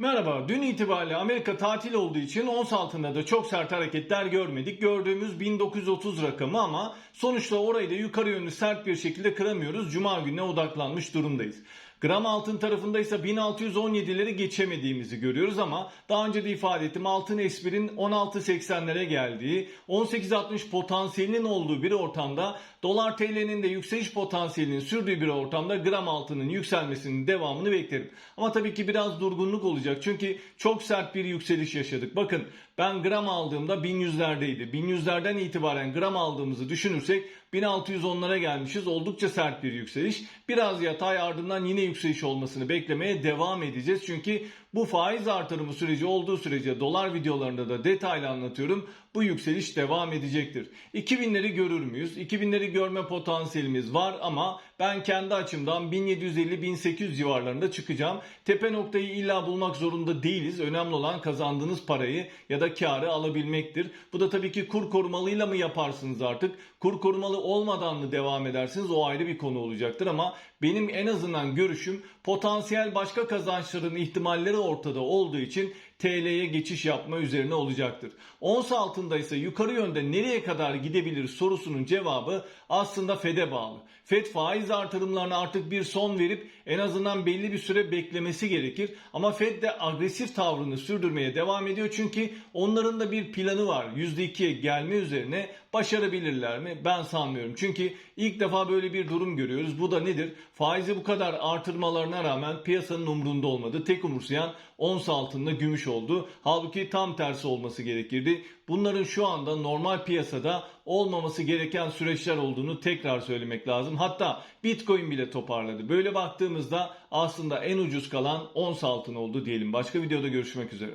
Merhaba. Dün itibariyle Amerika tatil olduğu için ons altında da çok sert hareketler görmedik. Gördüğümüz 1930 rakamı ama sonuçta orayı da yukarı yönlü sert bir şekilde kıramıyoruz. Cuma gününe odaklanmış durumdayız. Gram altın tarafında ise 1617'leri geçemediğimizi görüyoruz ama daha önce de ifade ettim altın espirin 16.80'lere geldiği 18.60 potansiyelinin olduğu bir ortamda dolar TL'nin de yükseliş potansiyelinin sürdüğü bir ortamda gram altının yükselmesinin devamını beklerim. Ama tabii ki biraz durgunluk olacak çünkü çok sert bir yükseliş yaşadık. Bakın ben gram aldığımda 1100'lerdeydi. 1100'lerden itibaren gram aldığımızı düşünürsek 1610'lara gelmişiz. Oldukça sert bir yükseliş. Biraz yatay ardından yine yükseliş olmasını beklemeye devam edeceğiz. Çünkü bu faiz artırımı süreci olduğu sürece dolar videolarında da detaylı anlatıyorum. Bu yükseliş devam edecektir. 2000'leri görür müyüz? 2000'leri görme potansiyelimiz var ama ben kendi açımdan 1750-1800 civarlarında çıkacağım. Tepe noktayı illa bulmak zorunda değiliz. Önemli olan kazandığınız parayı ya da karı alabilmektir. Bu da tabii ki kur korumalıyla mı yaparsınız artık? Kur korumalı olmadan mı devam edersiniz? O ayrı bir konu olacaktır ama benim en azından görüşüm potansiyel başka kazançların ihtimalleri ortada olduğu için TL'ye geçiş yapma üzerine olacaktır. Ons altında ise yukarı yönde nereye kadar gidebilir sorusunun cevabı aslında FED'e bağlı. FED faiz artırımlarına artık bir son verip en azından belli bir süre beklemesi gerekir. Ama FED de agresif tavrını sürdürmeye devam ediyor çünkü onların da bir planı var. %2'ye gelme üzerine başarabilirler mi? Ben sanmıyorum. Çünkü ilk defa böyle bir durum görüyoruz. Bu da nedir? Faizi bu kadar artırmalarına rağmen piyasanın umrunda olmadı. Tek umursayan ons altında gümüş oldu. Halbuki tam tersi olması gerekirdi. Bunların şu anda normal piyasada olmaması gereken süreçler olduğunu tekrar söylemek lazım. Hatta Bitcoin bile toparladı. Böyle baktığımızda aslında en ucuz kalan ons altın oldu diyelim. Başka videoda görüşmek üzere.